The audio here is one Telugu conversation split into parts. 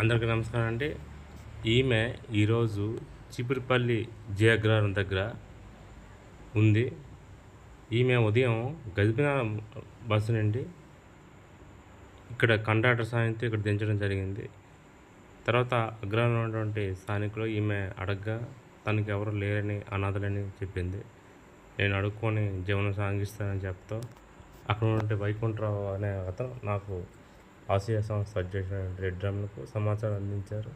అందరికీ నమస్కారం అండి. ఈమె ఈరోజు చిపురిపల్లి జయగ్రహారం దగ్గర ఉంది. ఈమె ఉదయం గదిపిన బస్సు నుండి ఇక్కడ కండక్టర్ సాయంతో ఇక్కడ దించడం జరిగింది. తర్వాత అగ్రహంలో ఉన్నటువంటి స్థానికులు ఈమె అడగ్గా తనకి ఎవరు లేరని అనాథలని చెప్పింది. నేను అడుక్కొని జీవనం సాగిస్తానని చెప్తా అక్కడ ఉన్నటువంటి వైకుంఠరావు అనే అతను నాకు ఆసియా సంస్థ అధ్యక్షుడు రెడ్ డ్రమ్లకు సమాచారం అందించారు.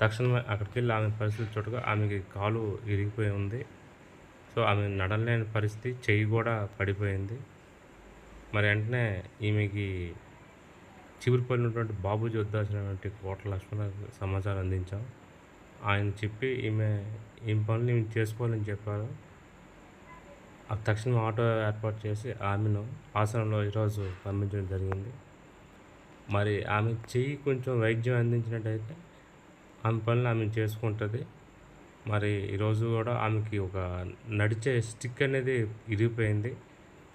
తక్షణమే అక్కడికి వెళ్ళి ఆమె పరిస్థితి చూడగా ఆమెకి కాలు ఇరిగిపోయి ఉంది. సో ఆమె నడలేని పరిస్థితి చెయ్యి కూడా పడిపోయింది. మరి వెంటనే ఈమెకి చివరిపోయినటువంటి ఉన్నటువంటి బాబూజీ వద్దాల్సినటువంటి కోట్ల లక్ష్మణకు సమాచారం అందించాం. ఆయన చెప్పి ఈమె ఈ పనులు ఈమె చేసుకోవాలని చెప్పారు. తక్షణం ఆటో ఏర్పాటు చేసి ఆమెను ఆసనంలో ఈరోజు పంపించడం జరిగింది. మరి ఆమె చెయ్యి కొంచెం వైద్యం అందించినట్టయితే ఆమె పనులు ఆమె చేసుకుంటుంది. మరి ఈరోజు కూడా ఆమెకి ఒక నడిచే స్టిక్ అనేది ఇరిగిపోయింది.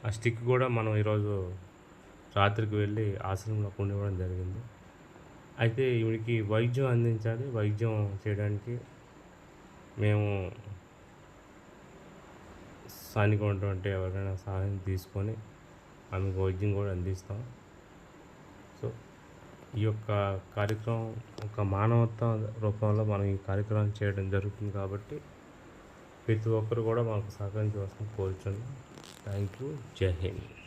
ఆ స్టిక్ కూడా మనం ఈరోజు రాత్రికి వెళ్ళి ఆశ్రమంలో కొనివ్వడం జరిగింది. అయితే ఈవిడికి వైద్యం అందించాలి. వైద్యం చేయడానికి మేము స్థానిక ఉన్నటువంటి ఎవరైనా సహాయం తీసుకొని ఆమెకు వైద్యం కూడా అందిస్తాం. సో ఈ యొక్క కార్యక్రమం ఒక మానవత రూపంలో మనం ఈ కార్యక్రమం చేయడం జరుగుతుంది కాబట్టి ప్రతి ఒక్కరు కూడా మనకు సహకరించవలసిన కోరుచున్నాం. థ్యాంక్ యూ జై హింద్